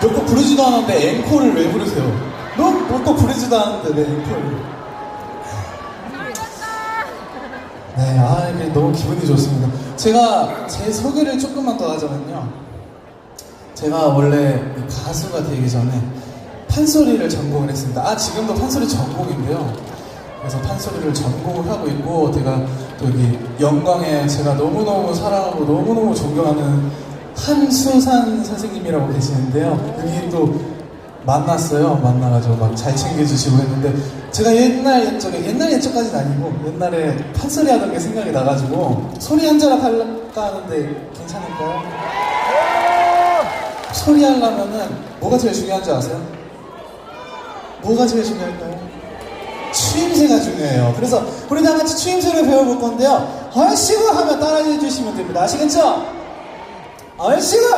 몇곡 부르지도 않았는데 앵콜을 왜 부르세요? 너몇곡 부르지도 않았는데 왜 앵콜을? 네, 아, 이게 너무 기분이 좋습니다. 제가 제 소개를 조금만 더 하자면요. 제가 원래 이 가수가 되기 전에 판소리를 전공을 했습니다. 아, 지금도 판소리 전공인데요. 그래서 판소리를 전공을 하고 있고, 제가 또 여기 영광에 제가 너무너무 사랑하고 너무너무 존경하는 한수산 선생님이라고 계시는데요. 여기 또 만났어요. 만나가지고 막 잘 챙겨주시고 했는데, 제가 옛날 옛적에, 옛날 옛적까지는 아니고, 옛날에 판소리 하던 게 생각이 나가지고, 소리 한 자락 할까 하는데 괜찮을까요? 소리 하려면은 뭐가 제일 중요한지 아세요? 뭐가 제일 중요할까요? 추임새가 중요해요. 그래서 우리 다 같이 추임새를 배워볼 건데요. 얼씨구 하면 따라해 주시면 됩니다. 아시겠죠? 얼씨구!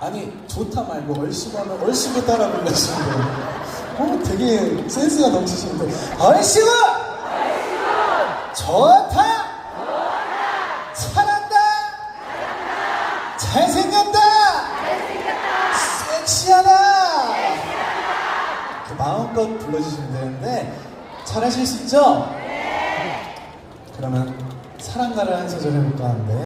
아니 좋다 말고 얼씨구 하면 얼씨구 따라 돼요. 어, 되게 센스가 넘치시는데 얼씨구! 좋다! 잘한다! 잘생겼다! 섹시하다! 그 마음껏 불러주시면 되는데 잘하실 수 있죠? 그러면 사랑가를 한 소절 해볼까 하는데